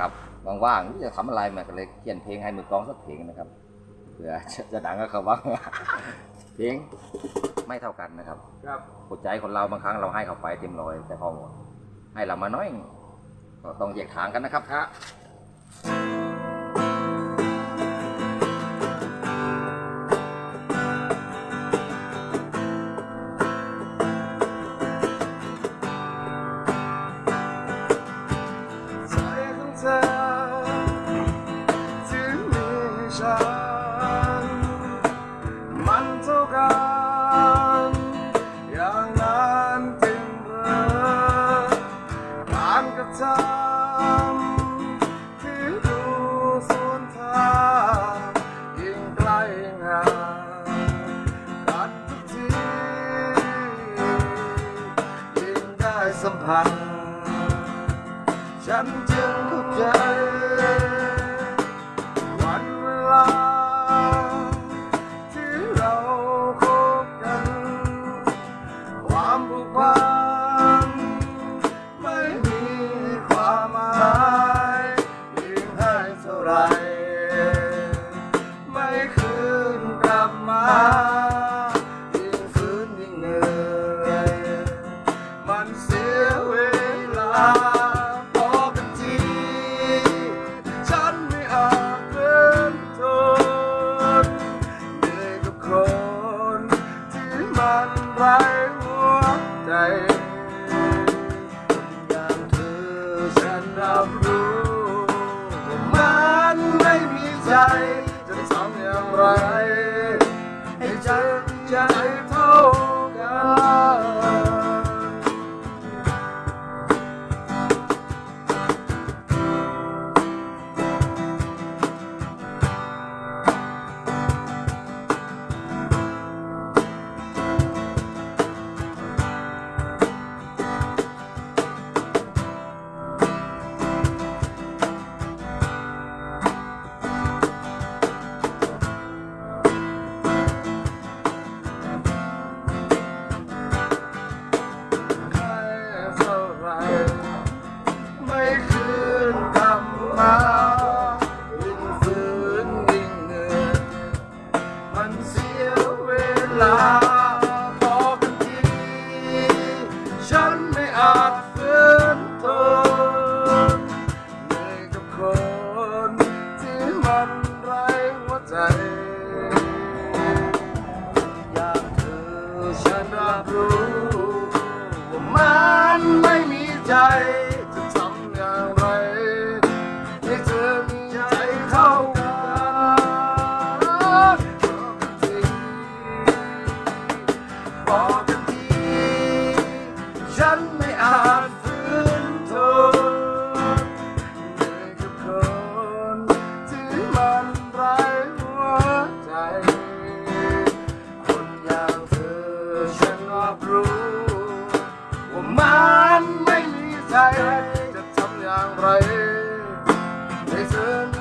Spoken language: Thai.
ครับว่างๆจะทำอะไรมาก็เลยเขียนเพลงให้มือกลองสักเพลงนะครับเผื่อจะจะดังก็เขาว่างเพลงไม่เท่ากันนะครับครับหัวใจคนเราบางครั้งเราให้เขาไปเต็มร้อยแต่พอให้เรามาน้อยก็ต้องแยกทางกันนะครับฮะใระจำที่ดูสวนทางยิ่งใกล้ยิ่งห่างกันทุกทียิ่งได้สัมผัสฉันจึงเข้าใจ ยิ่งฝืนยิ่งเหนื่อยมันเสียเวลา ฉันรับรู้ว่ามันไม่มีใจจะทำอย่างไรให้เธอมีใจเท่ากันบอกกัน ang rae. Isn't